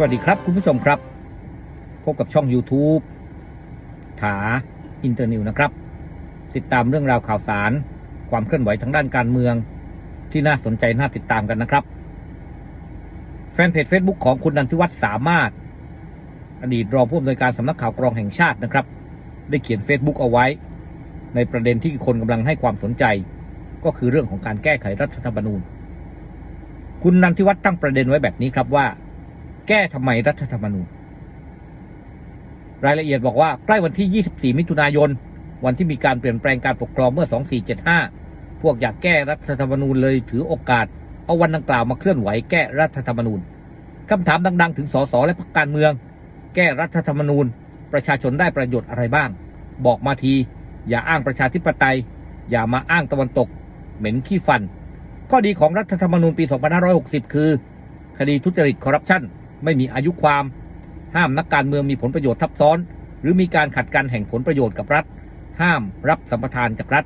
สวัสดีครับคุณผู้ชมครับ พบกับช่อง YouTube ถาอินเตอร์นิวนะครับ ติดตามเรื่องราวข่าวสาร ความเคลื่อนไหวทางด้านการเมือง ที่น่าสนใจน่าติดตามกันนะครับ แฟนเพจ Facebook ของคุณนันทิวัฒน์สามารถ อดีตรองผู้อำนวยการสำนักข่าวกรองแห่งชาตินะครับ ได้เขียน Facebook เอาไว้ ในประเด็นที่คนกำลังให้ความสนใจ ก็คือเรื่องของการแก้ไขรัฐธรรมนูญ คุณนันทิวัฒน์ตั้งประเด็นไว้แบบนี้ครับว่า แก้ทำไมรัฐธรรมนูญ รายละเอียดบอกว่าใกล้วันที่ 24 มิถุนายน วันที่มีการเปลี่ยนแปลงการปกครองเมื่อ 2475 พวกอยากแก้รัฐธรรมนูญเลยถือโอกาส เอาวันดังกล่าวมาเคลื่อนไหวแก้รัฐธรรมนูญคำถามดัง ๆ ถึงสสและพรรคการเมือง แก้รัฐธรรมนูญ ประชาชนได้ประโยชน์อะไรบ้าง บอกมาที อย่าอ้างประชาธิปไตย อย่ามาอ้างตะวันตก เหม็นขี้ฟัน ข้อดีของรัฐธรรมนูญปี 2560 คือ คดีทุจริตคอร์รัปชัน ไม่มีอายุความ ห้ามนักการเมืองมีผลประโยชน์ทับซ้อน หรือมีการขัดกันแห่งผลประโยชน์กับรัฐ ห้ามรับสัมปทานจากรัฐ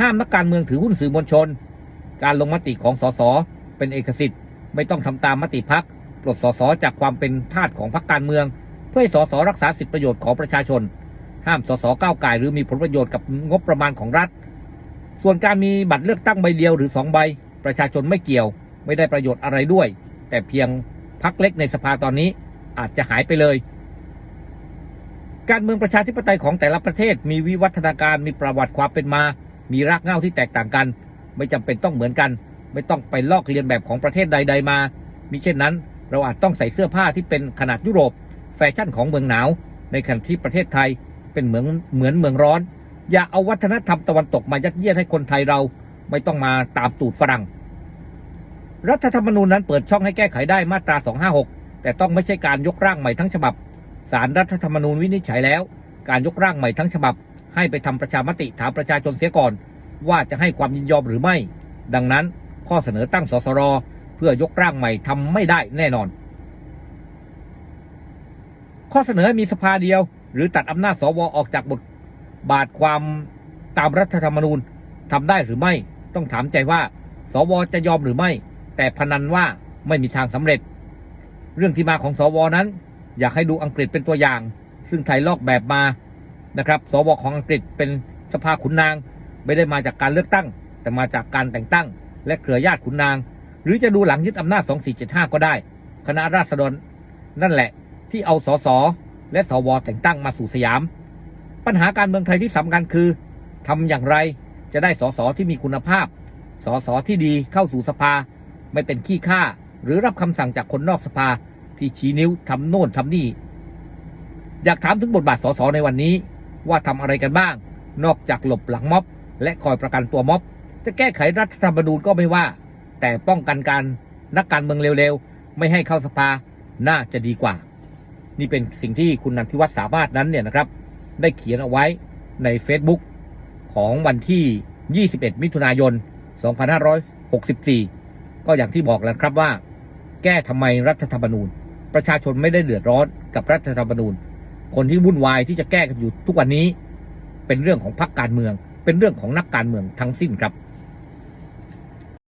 ห้ามนักการเมืองถือหุ้นสื่อมวลชน การลงมติของสสเป็นเอกสิทธิ์ ไม่ต้องทำตามมติพักปลดสสจากความเป็นทาสของพรรคการเมือง เพื่อให้สสรักษาสิทธิประโยชน์ของประชาชน ห้ามสสก้าวไก่หรือมีผลประโยชน์กับงบประมาณของรัฐ ส่วนการมีบัตรเลือกตั้งใบเดียวหรือสองใบ ประชาชนไม่เกี่ยว ไม่ได้ประโยชน์อะไรด้วย แต่เพียง พักเล็กในสภาตอนนี้อาจจะหายไปเลย การเมืองประชาธิปไตยของแต่ละประเทศมีวิวัฒนาการมีประวัติความเป็นมา มีรากเหง้าที่แตกต่างกัน ไม่จำเป็นต้องเหมือนกัน ไม่ต้องไปลอกเลียนแบบของประเทศใด ๆ มา มิเช่นนั้น เราอาจต้องใส่เสื้อผ้าที่เป็นขนาดยุโรป แฟชั่นของเมืองหนาว ในขณะที่ประเทศไทยเป็นเหมือนเหมือนเมืองร้อน อย่าเอาวัฒนธรรมตะวันตกมายัดเยียดให้คนไทยเรา ไม่ต้องมาตามตูดฝรั่ง รัฐธรรมนูญนั้นเปิดช่องให้แก้ไขได้มาตรา 256 แต่ต้องไม่ใช่การยกร่างใหม่ทั้งฉบับสารรัฐธรรมนูญวินิจฉัยแล้ว การยกร่างใหม่ทั้งฉบับ ให้ไปทำประชามติถามประชาชนเสียก่อน ว่าจะให้ความยินยอมหรือไม่ ดังนั้นข้อเสนอตั้งสสรเพื่อยกร่างใหม่ทำไม่ได้แน่นอน ข้อเสนอมีสภาเดียว หรือตัดอำนาจสวออกจากบทบาทความตามรัฐธรรมนูญทำได้หรือไม่ ต้องถามใจว่า สวจะยอมหรือไม่ แต่พนันว่าไม่มีทางสำเร็จ เรื่องที่มาของสวนั้น อยากให้ดูอังกฤษเป็นตัวอย่าง ซึ่งไทยลอกแบบมานะครับ สวของอังกฤษเป็นสภาขุนนาง ไม่ได้มาจากการเลือกตั้ง แต่มาจากการแต่งตั้ง และเครือญาติขุนนาง หรือจะดูหลังยึดอำนาจ 2475 ก็ได้ คณะราษฎรนั่นแหละที่เอาสสและสวแต่งตั้งมาสู่สยาม ปัญหาการเมืองไทยที่สำคัญคือทำอย่างไรจะได้สสที่มีคุณภาพ สสที่ดีเข้าสู่สภา ไม่เป็นขี้ข้าหรือรับคำสั่งจากคนนอกสภาที่ชี้นิ้วทำโน่นทำนี่ อยากถามถึงบทบาทสสในวันนี้ ว่าทำอะไรกันบ้าง นอกจากหลบหลังม็อบ และคอยประกันตัวม็อบ จะแก้ไขรัฐธรรมนูญก็ไม่ว่า แต่ป้องกันการนักการเมืองเร็วๆ ไม่ให้เข้าสภาน่าจะดีกว่า นี่เป็นสิ่งที่คุณนันทิวัฒน์สามารถนั้นเนี่ยนะครับ ได้เขียนเอาไว้ใน Facebook ของวันที่ 21 มิถุนายน 2564 ก็อย่างที่บอกแล้วครับว่า แก้ทำไมรัฐธรรมนูญ ประชาชนไม่ได้เดือดร้อนกับรัฐธรรมนูญ คนที่วุ่นวายที่จะแก้กันอยู่ทุกวันนี้ เป็นเรื่องของพรรคการเมือง เป็นเรื่องของนักการเมืองทั้งสิ้นครับ